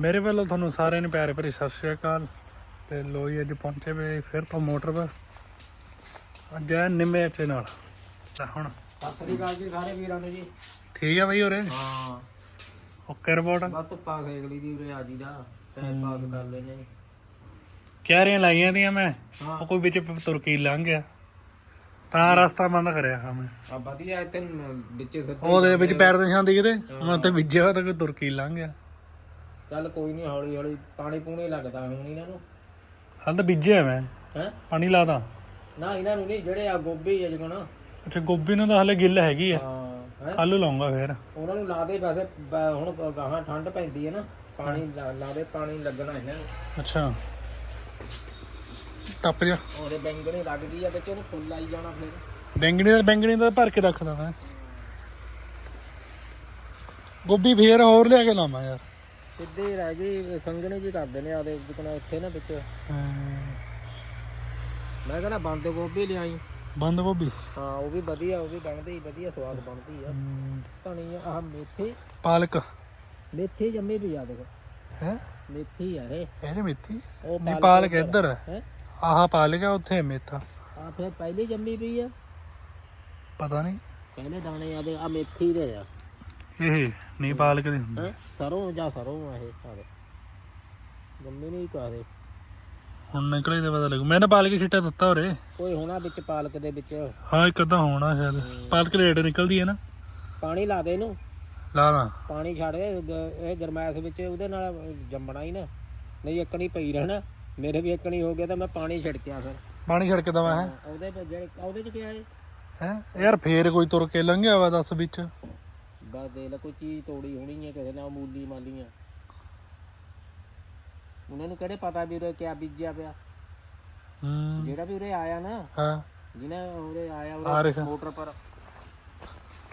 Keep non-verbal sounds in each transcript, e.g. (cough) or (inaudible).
ਮੇਰੇ ਵੱਲੋਂ ਤੁਹਾਨੂੰ ਸਾਰਿਆਂ ਨੂੰ ਪਿਆਰੇ ਭਰੀ ਸਤਿ ਸ਼੍ਰੀ ਅਕਾਲ। ਤੇ ਲੋਈ ਅੱਜ ਪਹੁੰਚੇ ਵੇ ਫਿਰ ਤੋਂ ਮੋਟਰ 'ਤੇ ਅੱਜ ਐ ਨਿੰਮੇ ਅੱਚੇ ਨਾਲ। ਤਾਂ ਹੁਣ। ਸਤਿ ਸ੍ਰੀ ਅਕਾਲ ਜੀ ਸਾਰੇ ਵੀਰਾਂ ਨੂੰ ਜੀ। ਠੀਕ ਆ ਬਈ ਉਰੇ? ਹਾਂ। Okay report. ਬਸ ਧੁੱਪਾ ਖੇਕ ਲਈ ਦੀ ਉਰੇ ਆ ਜੀ ਦਾ। ਟਾਈਮ ਪਾਸ ਕਰ ਲੈਨੇ ਕਿਆਰੀਆਂ ਲਾਈਆਂ ਦੀਆਂ ਮੈਂ। ਉਹ ਕੋਈ ਵਿੱਚ ਤੁਰਕੀ ਲੰਘ ਗਿਆ। ਤਾਂ ਰਸਤਾ ਬੰਦ ਕਰਿਆ ਹਾਂ ਮੈਂ। ਆ ਵਧੀਆ ਇੱਥੇ ਨ- ਵਿੱਚ ਉਹਦੇ ਵਿੱਚ ਪੈਰ ਤੇ ਛਾਂਦੀ ਕਿਤੇ। ਮੈਂ ਉੱਤੇ ਵਿੱਜਿਆ ਤਾਂ ਕੋਈ ਤੁਰਕੀ ਲੰਘ ਗਿਆ। ਚੱਲ ਕੋਈ ਨਹੀਂ ਹੌਲੀ ਹੌਲੀ ਪਾਣੀ ਪੂਣੀ ਲੱਗਦਾ ਹੁਣ ਇਹਨਾਂ ਨੂੰ। ਹਾਲ ਤਾਂ ਬੀਜਿਆ ਮੈਂ। ਹੈ? ਪਾਣੀ ਲਾਦਾ ਨਾ ਇਹਨਾਂ ਨੂੰ ਨਹੀਂ ਜਿਹੜੇ ਆ ਗੋਭੀ ਆ ਜਗਣਾ ਅੱਛਾ ਗੋਭੀ ਨੂੰ ਤਾਂ ਹਲੇ ਗਿੱਲ ਹੈਗੀ ਆ। ਹਾਂ ਹੈ? ਕੱਲ ਲਾਉਂਗਾ ਫੇਰ। ਉਹਨਾਂ ਨੂੰ ਲਾ ਦੇ ਵੈਸੇ ਬ- ਹੁਣ ਗਾਹਾਂ ਠੰਡ ਪੈਂਦੀ ਹੈ ਨਾ। ਪਾਣੀ ਲਾ ਲਾ ਦੇ ਪਾਣੀ ਲੱਗਣਾ ਇਹਨਾਂ ਨੂੰ। ਅੱਛਾ। ਟੱਪ ਜਾ। ਉਹਦੇ ਬੈਂਗਣੇ ਲੱਗਦੀ ਆ ਤੇ ਉਹਨੂੰ ਫੁੱਲ ਆਈ ਜਾਣਾ ਫਿਰ। ਬੈਂਗਣੀ ਦਾ ਬੈਂਗਣੀ ਦਾ ਭਰ ਕੇ ਰੱਖਦਾ ਮੈਂ। ਗੋਭੀ ਫੇਰ ਹੋਰ ਲਿਆ ਕੇ ਲਾਵਾਂ ਯਾਰ। ਸਿੱਧੇ ਰਹਿ ਗਈ ਸੰਗਣੇ ਜੀ ਕਰਦੇ ਨੇ ਆਦੇ ਜਿਕਣਾ ਇੱਥੇ ਨਾ ਵਿੱਚ। ਮੈਂ ਕਹਿੰਦਾ ਬੰਦ ਗੋਭੀ ਲਿਆਈ। ਬੰਦ ਗੋਭੀ? ਹਾਂ ਉਹ ਵੀ ਵਧੀਆ ਉਹ ਵੀ ਬਣਦੀ ਵਧੀਆ ਸਵਾਦ ਬਣਦੀ ਆ। ਧਨੀਆ ਆਹ ਮੇਥੀ। ਪਾਲਕ? ਮੇਥੀ ਜੰਮੀ ਵੀ ਆ ਦੇਖੋ। ਹੈ? ਮੇਥੀ ਆ ਇਹ। ਇਹਨੇ ਮੇਥੀ? ਉਹ ਨਹੀਂ ਪਾਲਕ ਇੱਧਰ। ਹੈ? ਆਹ ਪਾਲਕ ਆ ਉੱਥੇ ਮੇਥਾ। ਆ ਫਿਰ ਪਹਿਲੀ ਜੰਮੀ ਪਈ ਆ। ਪਤਾ ਨਹੀਂ। ਪਹਿਲੇ ਦਾਣੇ ਆ ਦੇ ਆ ਮੇਥੀ ਦੇ ਆ। ਇਹ ਨਹੀਂ ਪਾਲਕ ਦੇ ਹੁੰਦੇ ਹੈ? ਸਰੋਂ ਜਾਂ ਸਰੋਂ ਆ ਇਹ ਆ ਦੇ ਜੰਮੀ ਨਹੀਂ ਕਾਦੇ ਹੁਣ ਨਿਕਲੇ ਤੇ ਪਤਾ ਲੱਗੂ। ਮੈਂ ਤਾਂ ਪਾਲਕ ਛਿੱਟਾ ਦਿੱਤਾ ਹੋਰੇ ਕੋਈ ਹੋਣਾ ਵਿੱਚ ਪਾਲਕ ਦੇ ਵਿੱਚ। ਹਾਂ ਇੱਕ ਅੱਧਾ ਹੋਣਾ ਸ਼ਾਇਦ। ਪਾਲਕ ਲੇਟ ਨਿਕਲਦੀ ਹੈ ਨਾ। ਪਾਣੀ ਲਾ ਦੇ ਇਹਨੂੰ। ਲਾ ਦਾਂ। ਪਾਣੀ ਛੱਡ ਦੇ ਗ- ਇਹ ਗਰਮੈਸ਼ ਵਿੱਚ ਉਹਦੇ ਨਾਲ ਜੰਮਣਾ ਹੀ ਨਾ। ਨਹੀਂ ਇੱਕਣੀ ਪਈ ਰਹਿਣਾ। ਮੇਰੇ ਵੀ ਇੱਕਣੀ ਹੋ ਗਿਆ ਤਾਂ ਮੈਂ ਪਾਣੀ ਛਿੜਕਿਆ ਫਿਰ। ਪਾਣੀ ਛਿੜਕ ਦਵਾ ਹੈ। ਉਹਦੇ ਵਿੱਚ ਜਿਹੜੇ ਉਹਦੇ ਚ ਕਿਹਾ ਹੈ ਹੈ? ਯਾਰ ਫੇਰ ਕੋਈ ਤੁਰ ਕੇ ਲੰਘਿਆ ਵਾ ਦੱਸ ਵਿੱਚ। ਬਸ ਦੇ ਲੈ ਕੋਈ ਚੀਜ਼ ਤੋੜੀ ਹੋਣੀ ਹੈ ਕਿਸੇ ਨਾਲ ਮੂਲੀ ਮਾਲੀਆਂ ਉਹਨਾਂ ਨੂੰ ਕਿਹੜੇ ਪਤਾ ਵੀ ਉਰੇ ਕਿਆ ਬੀਜਿਆ ਪਿਆ? ਹੂੰ। ਜਿਹੜਾ ਵੀ ਉਰੇ ਆਇਆ ਨਾ ਹਾਂ। ਜਿਹਨੇ ਉਰੇ ਆਇਆ ਉਰੇ। ਮੋਟਰ ਪਰ।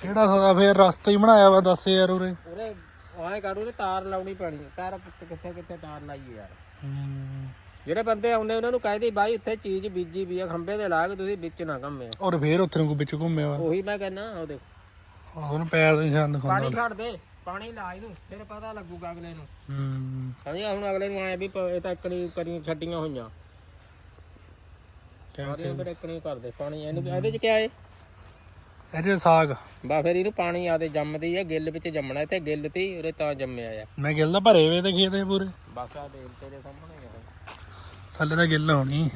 ਕਿਹੜਾ ਸਦਾ ਫੇਰ ਰਸਤਾ ਹੀ ਬਣਾਇਆ ਵਾ ਦੱਸ ਯਾਰ ਉਰੇ। ਉਰੇ ਆਏ ਕਰ ਉਹਦੇ ਤਾਰ ਲਾਉਣੀ ਪੈਣੀ ਹੈ। ਤਾਰ ਕਿੱਥੇ ਕਿੱਥੇ ਤਾਰ ਲਾਈਏ ਯਾਰ। ਹੂੰ। ਜਿਹੜੇ ਬੰਦੇ ਆਉਂਦੇ ਉਹਨਾਂ ਨੂੰ ਕਹਦੇ ਬਾਈ ਉੱਥੇ ਚੀਜ਼ ਬੀਜੀ ਵੀ ਆ ਖੰਭੇ ਤੇ ਲਾ ਕੇ ਤੁਸੀਂ ਵਿੱਚ ਨਾ ਕੰਮੇ ਔਰ ਫੇਰ ਉੱਥੇ ਨੂੰ ਕੋਈ ਵਿੱਚ ਘੁੰਮਿਆ ਵਾ। ਉਹੀ ਮੈਂ ਕਹਿੰਦਾ ਉਹ ਦੇਖ। ਉਹਨੂੰ ਪੈਰ ਦੇ ਨਿਸ਼ਾਨ ਦਿਖਾਉਂਦਾ ਪਾਣੀ ਛੱਡ ਦੇ ਪਾਣੀ ਲਾ ਇਹਨੂੰ ਫਿਰ ਪਤਾ ਲੱਗੂਗਾ ਅਗਲੇ ਨੂੰ। ਹੂੰ। ਹਾਂਜੀ ਹੁਣ ਅਗਲੇ ਨੂੰ ਆਏ ਵੀ ਪ- ਇਹ ਤਾਂ ਇੱਕਣੀ ਕਰੀ ਛੱਡੀਆਂ ਹੋਈਆਂ। ਸਾਰੀਆਂ ਫਿਰ ਇੱਕਣੀ ਕਰਦੇ ਪਾਣੀ ਇਹਨੂੰ ਇਹਦੇ ਚ ਕਿਆ ਏ? ਇਹ ਜੇ ਸਾਗ। ਬਾ ਫਿਰ ਇਹਨੂੰ ਪਾਣੀ ਆਦੇ ਜੰਮਦੀ ਆ ਗਿੱਲ ਵਿੱਚ ਜੰਮਣਾ ਇੱਥੇ ਗਿੱਲ ਤੀ ਉਰੇ ਤਾਂ ਜੰਮਿਆ ਆ। ਮੈਂ ਗਿੱਲ ਤਾਂ ਭਰੇ ਵੇ ਤੇ ਖੇਤ ਇਹ ਪੂਰੇ। ਬਸ ਆ ਦੇਖ ਤੇਰੇ ਸਾਹਮਣੇ ਆ। ਥੱਲੇ ਤਾਂ ਗਿੱਲ ਹੋਣੀ।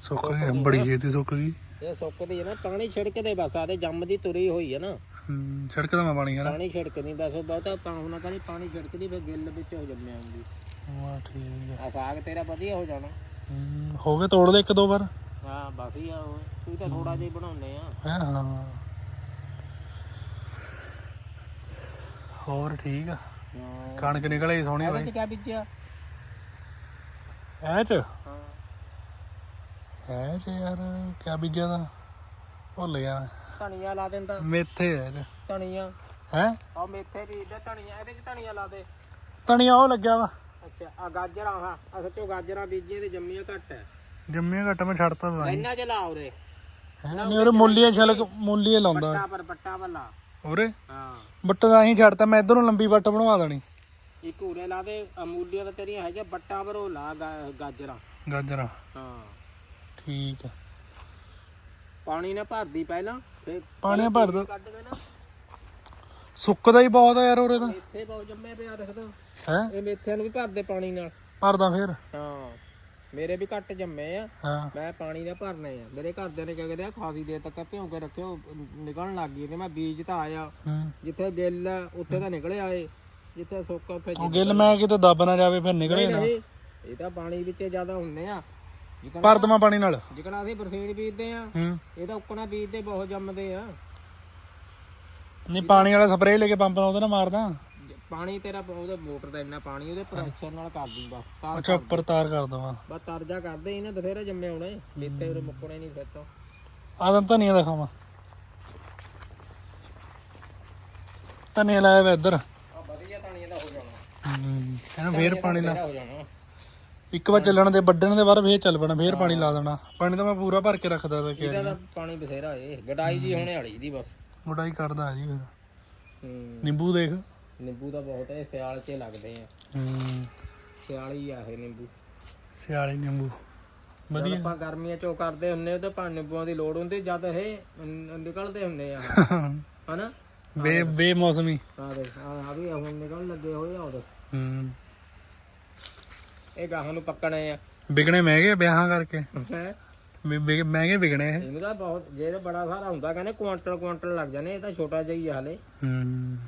ਸੁੱਕ ਗਈ ਬੜੀ ਛੇਤੀ ਸੁੱਕ ਗਈ। ਇਹ ਸੁੱਕਦੀ ਹੈ ਨਾ ਪਾਣੀ ਛਿੜਕਦੇ ਬਸ ਆਦੇ ਜੰਮਦੀ ਤੁਰੀ ਹੋਈ ਹੈ ਨਾ। ਹੂੰ ਛੜਕਦਾ ਮੈਂ ਪਾਣੀ ਯਾਰ। ਪਾਣੀ ਛਿੜਕਦੀ ਦੱਸੋ ਬਹੁਤਾ ਤਾਂ ਹੁਣ ਕਹਿੰਦੀ ਪਾਣੀ ਛਿੜਕਦੀ ਫਿਰ ਗਿੱਲ ਵਿੱਚ ਹੋ ਜੰਮਿਆ ਹੁੰਦੀ ਵਾਹ ਠੀਕ ਹੈ ਆ ਸਾਗ ਤੇਰਾ ਵਧੀਆ ਹੋ ਜਾਣਾ। ਹੂੰ, ਹੋ ਗਏ ਤੋੜ ਦੇ ਇੱਕ ਦੋ ਵਾਰ? ਹਾਂ ਬਸ ਹੀ ਆ ਉਹ ਤੂੰ ਤਾਂ ਥੋੜਾ ਜਿਹਾ ਹੀ ਬਣਾਉਂਦੇ ਆ। ਹੈ ਹਾਂ। ਹੋਰ ਠੀਕ ਆ? ਹਾਂ। ਕਣਕ ਨਿਕਲੇ ਸੋਹਣੀ ਬਾਈ ਚ ਕਿਆ ਬੀਜਿਆ? ਐ ਚ? ਹਾਂ ਚ ਯਾਰ ਕਿਆ ਬੀਜਿਆ ਦਾ ਭੁੱਲ ਗਿਆ। ਧਨੀਆ ਲਾ ਦਿੰਦਾ। ਮੇਥੇ ਚ ਧਨੀਆ। ਹੈ? ਆ ਮੇਥੇ ਬੀਜਦਾ ਧਨੀਆ ਇਹਦੇ ਚ ਧਨੀਆ ਲਾ ਦੇ। ਤਣੀਆਂ ਉਹ ਲੱਗਿਆ ਵਾ। ਅੱਛਾ ਆ ਗਾਜਰਾਂ ਆ ਆ ਸੱਚੋ ਗਾਜਰਾਂ ਬੀਜੀਆਂ ਤੇ ਜੰਮੀਆਂ ਘੱਟ ਐ ਜੰਮੀਆਂ ਘੱਟ ਮੈਂ ਛੱਡਤਾ ਤਾਂ ਨਹੀਂ। ਇੰਨਾ ਚ ਲਾ ਉਰੇ। ਨਹੀਂ ਉਹਰੇ ਮੁੱਲੀਆਂ ਛਲਕ ਮੁੱਲੀਆਂ ਲਾਉਂਦਾ। ਬੱਟਾ ਪਰ ਬੱਟਾ ਵੱਲਾ। ਉਰੇ? ਹਾਂ। ਬੱਟ ਦਾ ਹੀ ਛੱਡਤਾ ਮੈਂ ਇਧਰੋਂ ਲੰਬੀ ਬੱਟ ਬਣਵਾ ਦੇਣੀ। ਇੱਕ ਉਰੇ ਲਾ ਦੇ। ਅਮੂਲੀਆਂ ਤਾਂ ਤੇਰੀਆਂ ਹੈਗੀਆਂ ਬੱਟਾ ਪਰ ਉਹ ਲਾ ਗਾਜਰਾਂ। ਗਾਜਰਾਂ। ਹਾਂ। ਠੀਕ ਆ। ਪਾਣੀ ਨਾਲ ਭਰਦੀ ਪਹਿਲਾਂ ਫਿਰ ਪਾਣੀ ਭਰ ਦੋ। ਕੱਢ ਕੇ ਨਾ। ਸੁੱਕਦਾ ਹੀ ਬਹੁਤ ਆ ਯਾਰ ਉਰੇ ਤਾਂ। ਮੇਥੇ ਬਹੁਤ ਜੰਮੇ ਪਿਆ ਦੇਖਦਾ। ਹੈ? ਇਹ ਮੇਥਿਆਂ ਨੂੰ ਵੀ ਭਰਦੇ ਪਾਣੀ ਨਾਲ। ਭਰਦਾ ਫੇਰ? ਹਾਂ। ਮੇਰੇ ਵੀ ਘੱਟ ਜੰਮੇ ਆ। ਹਾਂ। ਮੈਂ ਪਾਣੀ ਨਾਲ ਭਰਨੇ ਆ। ਮੇਰੇ ਘਰਦਿਆਂ ਨੇ ਕਹਿੰਦੇ ਆ ਖਾਸੀ ਦੇਰ ਤੱਕ ਭਿਉਂ ਕੇ ਰੱਖਿਓ ਨਿਕਲਣ ਲੱਗ ਗਈ ਤੇ ਮੈਂ ਬੀਜ ਤਾਂ ਆਇਆ। ਹੂੰ। ਜਿੱਥੇ ਗਿੱਲ ਆ, ਉੱਥੇ ਤਾਂ ਨਿਕਲੇ ਆਏ ਜਿੱਥੇ ਸੁੱਕਾ ਉਹ ਗਿੱਲ ਮੈਂ ਕਿਤੇ ਦੱਬ ਨਾ ਜਾਵੇ ਫਿਰ ਨਿਕਲੇ ਨਾ। ਨਹੀਂ ਇਹ ਤਾਂ ਪਾਣੀ ਵਿੱਚ ਜ਼ਿਆਦਾ ਹੁੰਨੇ ਆ। ਦਵਾਂ ਪਾਣੀ ਨਾਲ? ਜਿਕਣਾ ਅਸੀਂ ਬਰਸੀਨ ਬੀਜਦੇ ਆ ਹੂੰ। ਇਹ ਤਾਂ ਉੱਕਣਾ ਬੀਜਦੇ ਬਹੁਤ ਜੰਮਦੇ ਆ। ਨਹੀਂ ਪਾਣੀ ਵਾਲਾ ਸਪਰੇਅ ਲੈ ਕੇ ਪੰਪ ਨਾਲ ਉਹਦੇ ਨਾਲ ਮਾਰਦਾ। ਪਾਣੀ ਤੇਰਾ ਉਹਦੇ ਮੋਟਰ ਦਾ ਇੰਨਾ ਪਾਣੀ ਉਹਦੇ ਪ੍ਰੈਸ਼ਰ ਨਾਲ ਕਰ ਦੂੰ ਬਸ ਤਾਰ ਅੱਛਾ ਉੱਪਰ ਤਾਰ ਕਰ ਦਵਾਂ। ਬਸ ਤਰਜਾ ਕਰਦੇ ਹੀ ਨੇ ਬਥੇਰੇ ਜੰਮੇ ਹੋਣੇ ਮੇਥੇ ਉਰੇ ਮੁੱਕਣੇ ਨਹੀਂ ਫਿਰ ਤੋਂ। ਆਦਮ ਧਨੀਆ ਦਿਖਾਵਾਂ। ਧਨੀਆ ਲਾਇਆ ਵਾ ਇੱਧਰ। ਆ ਵਧੀਆ ਧਨੀਆ ਦਾ ਹੋ ਜਾਣਾ। ਹੂੰ ਇਹਨੂੰ ਫੇਰ ਪਾਣੀ ਲਾ। ਹੋ ਜਾਣਾ। ਇੱਕ ਵਾਰ ਚੱਲਣ ਦੇ ਵੱਢਣ ਦੇ ਬਾਅਦ ਫੇਰ ਚੱਲ ਪੈਣਾ ਫੇਰ ਪਾਣੀ ਲਾ ਦੇਣਾ। ਪਾਣੀ ਤਾਂ ਮੈਂ ਪੂਰਾ ਭਰ ਕੇ ਰੱਖਦਾ ਤਾਂ ਕਿ ਇਹਦਾ ਤਾਂ ਪਾਣੀ ਬਥੇਰਾ ਏ। ਗਡਾਈ ਜੀ ਹੋਣੇ ਵਾਲੀ ਦੀ ਬਸ। ਹੀ ਕਰਦਾ ਜੀ ਫਿਰ। ਹੂੰ। ਨਿੰਬੂ ਦੇਖ। ਨਿੰਬੂ ਤਾਂ ਬਹੁਤ ਹੈ ਸਿਆਲ 'ਚ ਲੱਗਦੇ ਆ। ਹੂੰ। ਸਿਆਲੀ ਆ ਇਹ ਨਿੰਬੂ। ਸਿਆਲੀ ਨਿੰਬੂ। ਜਦ ਵਧੀਆ। ਆਪਾਂ ਗਰਮੀਆਂ 'ਚ ਕਰਦੇ ਹੁੰਨੇ ਤੇ ਪਾ ਨਿੰਬੂਆਂ ਦੀ ਲੋੜ ਹੁੰਦੀ ਜਦ ਇਹ ਨ- ਨਿਕਲਦੇ ਹੁੰਨੇ ਆ। (laughs) ਹਨਾ? ਬੇ ਬੇਮੌਸਮੀ ਆ ਦੇ ਆ ਆ ਵੀ ਹੁਣ ਨਿਕਲਣ ਲੱਗੇ ਹੋਏ ਆ ਉਹਦੇ ਹੂੰ। ਇਹ ਗਾਹਾਂ ਨੂੰ ਪੱਕਣੇ ਆ। ਵਿਕਣੇ ਮਹਿੰਗੇ ਵਿਆਹਾਂ ਕਰਕੇ? ਹੈ? ਵੀ ਮਹਿੰਗੇ ਵਿਕਣੇ ਇਹ। ਇਹਨੂੰ ਤਾਂ ਬਹੁਤ ਜੇ ਤਾਂ ਬੜਾ ਸਾਰਾ ਹੁੰਦਾ ਕਹਿੰਦੇ ਕੁਆਂਟਲ ਕੁਆਂਟਲ ਲੱਗ ਜਾਣੇ ਇਹ ਤਾਂ ਛੋਟਾ ਜਿਹਾ ਹੀ ਆ ਹਲੇ। ਹੂੰ।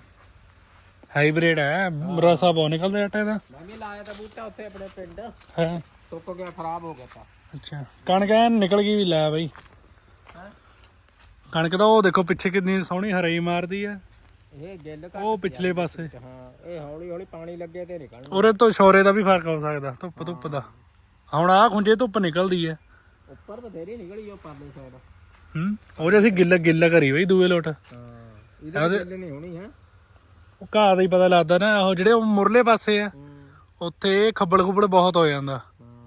ਹਾਈਬ੍ਰਿਡ ਹੈ ਰਸਾ ਬਹੁਤ ਨਿਕਲਦਾ ਆਟੇ ਦਾ। ਮੈਂ ਵੀ ਲਾਇਆ ਤਾਂ ਬੂਟਾ ਉੱਥੇ ਆਪਣੇ ਪਿੰਡ। ਹੈ? ਸੁੱਕ ਗਿਆ ਖਰਾਬ ਹੋ ਗਿਆ ਤਾਂ। ਅੱਛਾ। ਕਣਕ ਐਨ ਨਿਕਲ ਗਈ ਵੀ ਲੈ ਬਈ। ਹੈ? ਕਣਕ ਤਾਂ ਉਹ ਦੇਖੋ ਪਿੱਛੇ ਕਿੰਨੀ ਸੋਹਣੀ ਹਰਾਈ ਮਾਰਦੀ ਆ ਇਹ ਗਿੱਲ ਘੱਟ ਉਹ ਪਿਛਲੇ ਪਾਸੇ। ਹਾਂ ਇਹ ਹੌਲੀ ਹੌਲੀ ਪਾਣੀ ਲੱਗੇ ਤੇ ਨਿਕਲਣ ਉਹਦੇ ਤੋਂ ਸ਼ੋਰੇ ਦਾ ਵੀ ਫ਼ਰਕ ਹੋ ਸਕਦਾ ਧੁੱਪ ਧੁੱਪ ਦਾ। ਹੁਣ ਆ ਖੁੰਝੇ ਧੁੱਪ ਨਿਕਲਦੀ ਹੈ ਉੱਪਰ ਬਥੇਰੀ ਨਿਕਲੀ ਉਹ ਪਰਲੇ ਸਾਈਡ ਹੂੰ ਉਹਦੇ ਅਸੀਂ ਗਿੱਲਾ ਗਿੱਲਾ ਕਰੀ ਬਈ ਦੂਏ ਲੋਟ। ਹਾਂ ਇਹਦੇ ਗਿੱਲ ਨਹੀਂ ਹੋਣੀ ਹੈ। ਉਹ ਘਾਹ ਦਾ ਹੀ ਪਤਾ ਲੱਗਦਾ ਨਾ ਉਹ ਜਿਹੜੇ ਉਹ ਮੁਰਲੇ ਪਾਸੇ ਆ ਉੱਥੇ ਖੱਬਲ ਖੁੱਬੜ ਬਹੁਤ ਹੋ ਜਾਂਦਾ।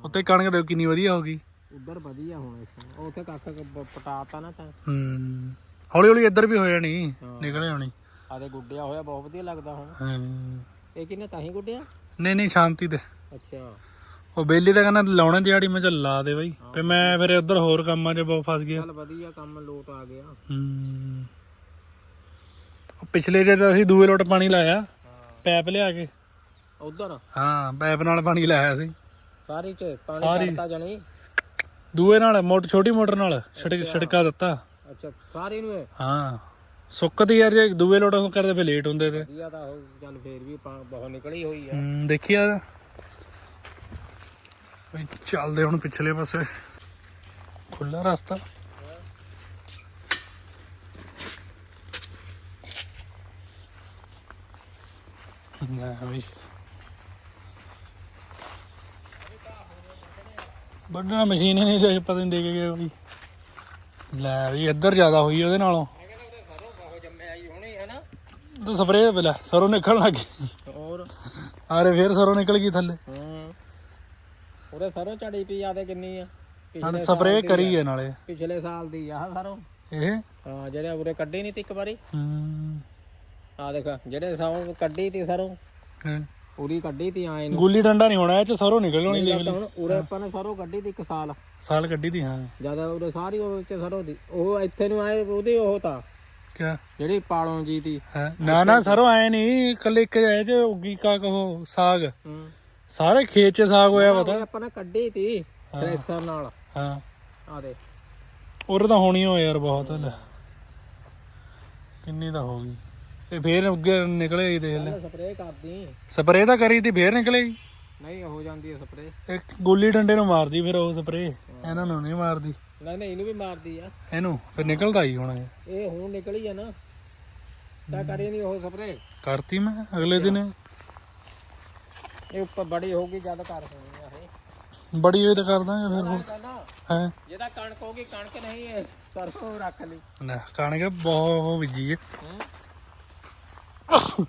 ਉੱਤੇ ਕਣਕ ਦੇ ਕਿੰਨੀ ਵਧੀਆ ਹੋ ਗਈ। ਉਧਰ ਵਧੀਆ ਹੁਣ ਇਸ ਉੱਥੇ ਕੱਖ ਪਟਾਤਾ ਨਾ ਤਾਂ। ਹੂੰ ਹੌਲੀ ਹੌਲੀ ਇੱਧਰ ਵੀ ਹੋ ਜਾਣੀ। ਨਿਕਲੇ ਹੋਣੀ ਆਦੇ ਗੁੱਡਿਆ ਹੋਇਆ ਬਹੁਤ ਵਧੀਆ ਲੱਗਦਾ ਹੁਣ। ਹਾਂ। ਇਹ ਕਿੰਨੇ ਤਾਂ ਹੀ ਗੁੱਡਿਆ? ਨਹੀਂ ਨਹੀਂ ਸ਼ਾਂਤੀ ਤੇ ਅੱਛਾ। ਉਹ ਬੇਲੀ ਦਾ ਕਹਿੰਦਾ ਲਾਉਣੇ ਦਿਹਾੜੀ ਮੈਂ ਚੱਲ ਲਾ ਦੇ ਬਾਈ। ਤੇ ਮੈਂ ਫਿਰ ਉੱਧਰ ਹੋਰ ਕੰਮਾਂ 'ਚ ਬਹੁਤ ਫਸ ਗਿਆ। ਚੱਲ ਵਧੀਆ ਕੰਮ ਲੋਟ ਆ ਗਿਆ। ਹੂੰ। ਉਹ ਪਿਛਲੇ ਜੇ ਅਸੀਂ ਦੂਏ ਲੋਟ ਪਾਣੀ ਲਾਇਆ ਪੈਪ ਲਿਆ ਕੇ। ਉਧਰ? ਹਾਂ ਪੈਪ ਨਾਲ ਪਾਣੀ ਲਾਇਆ ਸੀ। ਸਾਰੀ ਚ ਪਾਣੀ। ਛੱਡਤਾ ਜਣੀ? ਦੂਏ ਨਾਲ ਮੋਟਰ ਛੋਟੀ ਮੋਟਰ ਨਾਲ ਛਿੜਕ ਦਿੱਤਾ। ਅੱਛਾ ਸਾਰੀ ਨੂੰ ਹਾਂ। ਸੁੱਕਦੀ ਯਾਰ ਜੇ ਦੂਏ ਲੋਟ ਕਰਦੇ ਫੇ ਲੇਟ ਹੁੰਦੇ ਤੇ। ਵਧੀਆ ਤਾਂ ਉਹ ਚੱਲ ਫੇਰ ਵੀ ਬਹੁਤ ਨਿਕਲੀ ਹੋਈ ਆ। ਹੂੰ ਦੇਖੀ ਯਾਰ ਬਈ ਚੱਲਦੇ ਹੁਣ ਪਿਛਲੇ ਪਾਸੇ। ਖੁੱਲਾ ਰਸਤਾ। ਨਾ ਵੱਡਾ ਮਸ਼ੀਨ ਹੀ ਨਹੀਂ ਦੇ ਪਤਾ ਨਹੀਂ ਦੇ ਕੇ ਗਿਆ ਬਈ ਲੈ ਵੀ ਇੱਧਰ ਜ਼ਿਆਦਾ ਹੋਈ ਉਹਦੇ ਨਾਲੋਂ ਮੈਂ ਕਹਿੰਦਾ ਉਹਦੇ ਸਰੋਂ ਬਹੁਤ ਜੰਮੇ ਆਈ ਹੋਣੀ ਹੈ ਨਾ ਤੇ ਸਪਰੇਅ ਪਹਿਲਾਂ ਸਰੋਂ ਨਿਕਲਣ ਲੱਗ ਗਈ। ਹੋਰ? ਆਰੇ ਫੇਰ ਸਰੋਂ ਨਿਕਲ ਗਈ ਥੱਲੇ। ਹਾਂ। ਉਹਦੇ ਸਰੋਂ ਝੜੀ ਪਈ ਆਦੇ ਕਿੰਨੀ ਆ? ਹਾਂ ਪਿਛਲੇ ਸਪਰੇਅ ਕਰੀ ਹੈ ਨਾਲੇ। ਪਿਛਲੇ ਸਾਲ ਦੀ ਆ ਸਰੋਂ। ਇਹ? ਹਾਂ ਜਿਹੜੇ ਉਰੇ ਕੱਢੀ ਨਹੀਂ ਤੀ ਇੱਕ ਵਾਰੀ। ਹੂੰ। ਆ ਦੇਖ ਜਿਹੜੇ ਸਰੋਂ ਕੱਢੀ ਤੀ ਸਰੋਂ ਹਾਂ। ਪੂਰੀ ਕੱਢੀ ਤੀ ਆਏ ਨੂੰ ਗੁੱਲੀ ਡੰਡਾ ਨਹੀਂ ਹੋਣਾ ਇਹ ਚ ਸਰੋਂ ਨਿਕਲ ਆਉਣੀ ਦੇਖ ਹੁਣ ਉਰੇ ਆਪਾਂ ਨੇ ਸਰੋਂ ਕੱਢੀ ਤੀ ਇੱਕ ਸਾਲ। ਸਾਲ ਕੱਢੀ ਤੀ ਹਾਂ। ਜ਼ਿਆਦਾ ਉਰੇ ਸਾਰੀ ਉਹ ਤੇ ਸਰੋਂ ਦੀ ਉਹ ਇੱਥੇ ਨੂੰ ਆਏ ਉਹਦੀ ਉਹ ਤਾਂ। ਕਿਆ? ਜਿਹੜੀ ਪਾਲੋਂ ਜੀ ਦੀ। ਹੈ? ਨਾ ਨਾ ਸਰੋਂ ਆਏ ਨਹੀਂ ਕੱਲੇ ਇੱਕ ਐ ਚ ਉੱਗੀ ਕਾ ਕਹੋ ਸਾਗ। ਹੂੰ। ਸਾਰੇ ਖੇਤ ਚ ਸਾਗ ਹੋਇਆ ਪਤਾ। ਆਪਾਂ ਨੇ ਕੱਢੀ ਤੀ ਥ੍ਰੈਸ਼ਰ ਨਾਲ। ਹਾਂ। ਆ ਦੇ। ਉਰ ਤਾਂ ਹੋਣੀ ਹੋ ਯਾਰ ਬਹੁਤ। ਲੈ। ਕਿੰਨੀ ਤਾਂ ਹੋ ਗਈ। ਇਹ ਫੇਰ ਉੱਗੇ ਨਿਕਲੇ ਹੀ ਦੇਖ ਲੈ। ਸਪਰੇਅ ਕਰਦੀ। ਸਪਰੇਅ ਤਾਂ ਕਰੀ ਤੀ ਫੇਰ ਨਿਕਲੇ ਹੀ ਨਹੀਂ ਹੋ ਜਾਂਦੀ ਹੈ ਸਪਰੇਅ ਇੱਕ ਗੁੱਲੀ ਡੰਡੇ ਨੂੰ ਮਾਰਦੀ ਫਿਰ ਉਹ ਸਪਰੇਅ ਇਹਨਾਂ ਨੂੰ ਨਹੀਂ ਮਾਰਦੀ। ਨਹੀਂ ਨਹੀਂ ਇਹਨੂੰ ਵੀ ਮਾਰਦੀ ਆ। ਇਹਨੂੰ? ਫਿਰ ਨਿਕਲਦਾ ਹੀ ਹੁਣ ਇਹ। ਇਹ ਹੁਣ ਨਿਕਲੀ ਆ ਨਾ। ਤਾਂ ਕਰੀ ਨਹੀਂ ਉਹ ਸਪਰੇਅ ਕਰਤੀ ਮੈਂ ਅਗਲੇ ਦਿਨ। ਇਹ ਉੱਪਰ ਬੜੀ ਹੋਊਗੀ ਜਦ ਕਰ ਹੋਣੀ ਆ ਇਹ। ਬੜੀ ਹੋਈ ਤਾਂ ਕਰ ਦਾਂਗੇ ਫਿਰ ਹੁਣ। ਕਹਿੰਦਾ ਹੈ? ਜਿਹਦਾ ਕਣਕ ਹੋਗੀ ਕਣਕ ਨਹੀਂ ਇਹ ਸਰਸੋਂ ਰੱਖ ਲਈ। ਨਾ ਕਣਕ ਬਹੁਤ ਉਹ ਬੀਜੀ ਹੈ?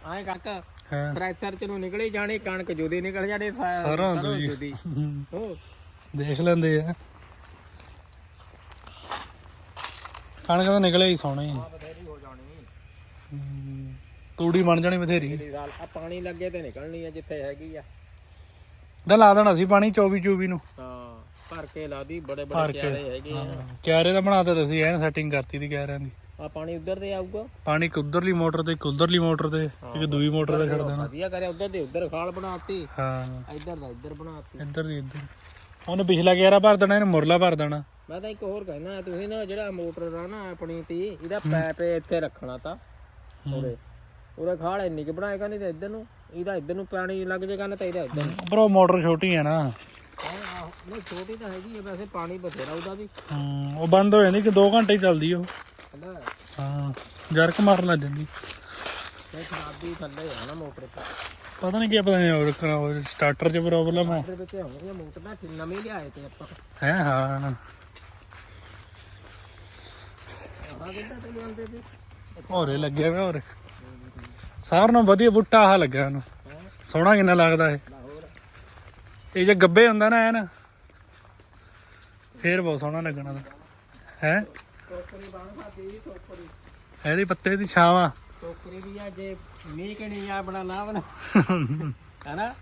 ਆਏ ਕਣਕ ਹਾਂ। ਥ੍ਰੈਸ਼ਰ ਚ ਨੂੰ ਨਿਕਲੀ ਜਾਣੀ ਕਣਕ ਜੁਦੀ ਨਿਕਲ ਜਾਣੀ ਸਾਰਾ। ਜੁਦੀ। ਹੂੰ, ਦੇਖ ਲੈਂਦੇ ਆ। ਕਣਕ ਤਾਂ ਨਿਕਲੇ ਹੀ ਸੋਹਣੇ ਤੂੜੀ ਬਣ ਜਾਣੀ ਬਥੇਰੀ। ਆ ਪਾਣੀ ਲੱਗੇ ਤੇ ਨਿਕਲਣੀ ਆ ਜਿੱਥੇ ਹੈਗੀ ਆ। ਦਾ ਲਾ ਦੇਣਾ ਸੀ ਪਾਣੀ 24 24 ਨੂੰ। ਹਾਂ ਭਰ ਕੇ ਬੜੇ ਭਰ ਬੜੇ ਕੇ। ਕਿਆਰੇ ਹੈਗੇ ਆ। ਕਿਆਰੇ ਦਾ ਬਣਾਤਾ ਤੁਸੀਂ ਐਨ ਸੈਟਿੰਗ ਕਰਤੀ ਦੀ ਕਿਆਰਿਆਂ ਦੀ। ਆ ਪਾਣੀ ਉਧਰ ਦੇ ਆਊਗਾ? ਪਾਣੀ ਇੱਕ ਉਧਰਲੀ ਮੋਟਰ ਤੇ ਇੱਕ ਉਧਰਲੀ ਮੋਟਰ ਤੇ ਇੱਕ ਦੂਈ ਮੋਟਰ ਤੇ ਛੱਡ ਦੇਣਾ ਵਧੀਆ ਕਰਿਆ ਉਧਰ ਦੇ ਉਧਰ ਖਾਲ ਬਣਾਤੀ। ਹਾਂ। ਇੱਧਰ ਦਾ ਇੱਧਰ ਬਣਾਤੀ। ਇੱਧਰ ਦੀ ਇੱਧਰ। ਉਹਨੇ ਪਿਛਲਾ ਕਿਆਰਾ ਭਰ ਦੇਣਾ ਇਹਨੇ ਮੁਰਲਾ ਭਰ ਦੇਣਾ। ਮੈਂ ਤਾਂ ਇੱਕ ਹੋਰ ਕਹਿਣਾ ਤੁਸੀਂ ਨਾ ਜਿਹੜਾ ਮੋਟਰ ਆ ਨਾ ਆਪਣੀ ਤੀ ਇਹਦਾ ਪੈਪ ਇੱਥੇ ਰੱਖਣਾ ਤਾਂ ਉਰੇ ਉਰੇ ਖਾਲ ਇੰਨੀ ਕਿ ਬਣਾਏਗਾ ਨਹੀਂ ਤੇ ਇੱਧਰ ਨੂੰ ਇਹਦਾ ਇੱਧਰ ਨੂੰ ਪਾਣੀ ਲੱਗ ਜਾਏਗਾ ਨਾ ਤਾਂ ਇਹਦਾ ਇੱਧਰ ਨੂੰ। ਪਰ ਉਹ ਮੋਟਰ ਛੋਟੀ ਹੈ ਨਾ। ਨਹੀਂ ਛੋਟੀ ਤਾਂ ਹੈਗੀ ਹੈ ਵੈਸੇ ਪਾਣੀ ਬਥੇਰਾ ਉਹਦਾ ਵੀ। ਹੂੰ, ਉਹ ਬੰਦ ਹੋ ਜਾਂਦੀ ਕਿ 2 ਘੰਟੇ ਹੀ ਚੱਲਦੀ ਉਹ। ਹਾਂ। ਜਰਕ ਮਾਰਨ ਲੱਗ ਜਾਂਦੀ। ਇਹ ਖਰਾਬੀ ਥੱਲੇ ਆ ਨਾ ਮੋਟਰ ਤੇ। ਪਤਾ ਨਹੀਂ ਕੀ ਪਤਾ ਨਹੀਂ ਉਹ ਸਟਾਰਟਰ 'ਚ ਪ੍ਰੋਬਲਮ ਹੈ ਇਹਦੇ ਵਿੱਚ ਹੋਣੀ ਆ ਮੋਟਰ ਦਾ ਨਵੀਂ ਲਿਆਏ ਤੇ ਆਪਾਂ। ਹੈ ਹਾਂ। ਆਹ ਕਿੱਦਾਂ ਤੇ ਲਿਆਂਦੇ ਤੇ ਹੋਰੇ ਲੱਗਿਆ ਵਾ ਹੋਰੇ। ਸਾਰ ਨੂੰ ਵਧੀਆ ਬੁੱਟਾ ਆਹ ਲੱਗਾ ਇਹਨੂੰ ਹਾਂ ਸੋਹਣਾ ਕਿੰਨਾ ਲੱਗਦਾ ਇਹ। ਇਹ ਜੇ ਗੱਬੇ ਹੁੰਦਾ ਨਾ ਐਨ ਫੇਰ ਬਹੁਤ ਸੋਹਣਾ ਲੱਗਣਾ। ਹੈ? ਟੋਕਰੀ ਬਣ ਟੋਕਰੀ। ਇਹਦੇ ਪੱਤੇ ਦੀ ਛਾਵਾਂ ਟੋਕਰੀ ਵੀ ਆ ਜੇ ਮੀਂਹ ਕਣੀ ਆ ਬਣਾ ਨਾ ਬਣਾ। ਹੈਨਾ?